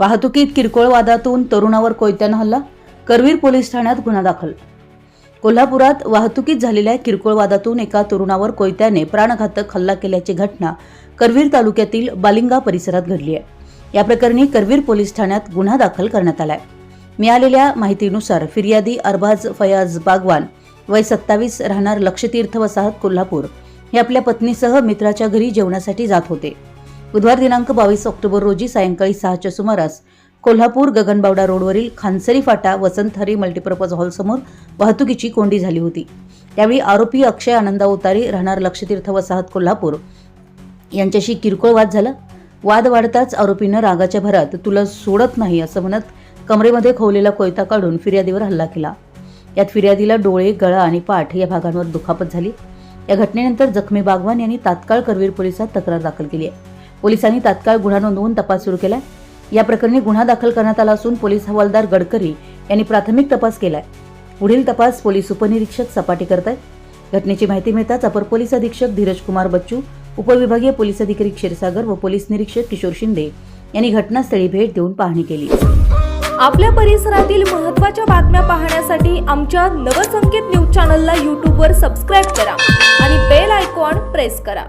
वाहतुकीत किरकोळ वादातून तरुणावर कोयत्यानं हल्ला करवीर पोलीस ठाण्यात गुन्हा दाखल. कोल्हापुरात वाहतुकीत झालेल्या किरकोळ वादातून एका तरुणावर कोयत्याने प्राणघातक हल्ला केल्याची घटना करवीर तालुक्यातील बालिंगा परिसरात घडली आहे. या प्रकरणी करवीर पोलीस ठाण्यात गुन्हा दाखल करण्यात आलाय. मिळालेल्या माहितीनुसार फिर्यादी अरबाज फयाज बागवान वय सत्तावीस राहणार लक्षतीर्थ वसाहत कोल्हापूर हे आपल्या पत्नीसह मित्राच्या घरी जेवणासाठी जात होते. बुधवार दिनांक बावीस ऑक्टोबर रोजी सायंकाळी सहाच्या सुमारास कोल्हापूर गगनबावडा रोडवरील खानसरी फाटा वसंत हरी मल्टीपर्पज हॉलसमोर वाहतुकीची कोंडी झाली होती. त्यावेळी आरोपी अक्षय आनंदा उतारी राहणार लक्षतीर्थ वसाहत कोल्हापूर यांच्याशी किरकोळ वाद झाला. वाद वाढताच आरोपीनं रागाच्या भरात तुला सोडत नाही असं म्हणत कमरेमध्ये खोवलेला कोयता काढून फिर्यादीवर हल्ला केला. यात फिर्यादीला डोळे गळा आणि पाठ या भागांवर दुखापत झाली. या घटनेनंतर जखमी बागवान यांनी तात्काळ करवीर पोलिसात तक्रार दाखल केली आहे. पोलिसांनी तात्काळ गुन्हा नोंदवून तपास सुरू केलाय. या प्रकरणी गुन्हा दाखल करण्यात आला असून पोलीस हवालदार गडकरी यांनी प्राथमिक तपास केलाय. पुढील तपास पोलीस उपनिरीक्षक सपाटी करत आहेत घटनेची माहिती मिळताच अपर पोलीस अधीक्षक धीरज कुमार बच्चू उपविभागीय पोलीस अधिकारी क्षीरसागर व पोलीस निरीक्षक किशोर शिंदे यांनी घटनास्थळी भेट देऊन पाहणी केली. आपल्या परिसरातील महत्त्वाच्या बातम्या पाहण्यासाठी आमच्या नवसंकेत न्यूज चॅनलला यूट्यूबवर सबस्क्राईब करा आणि बेल आयकॉन प्रेस करा.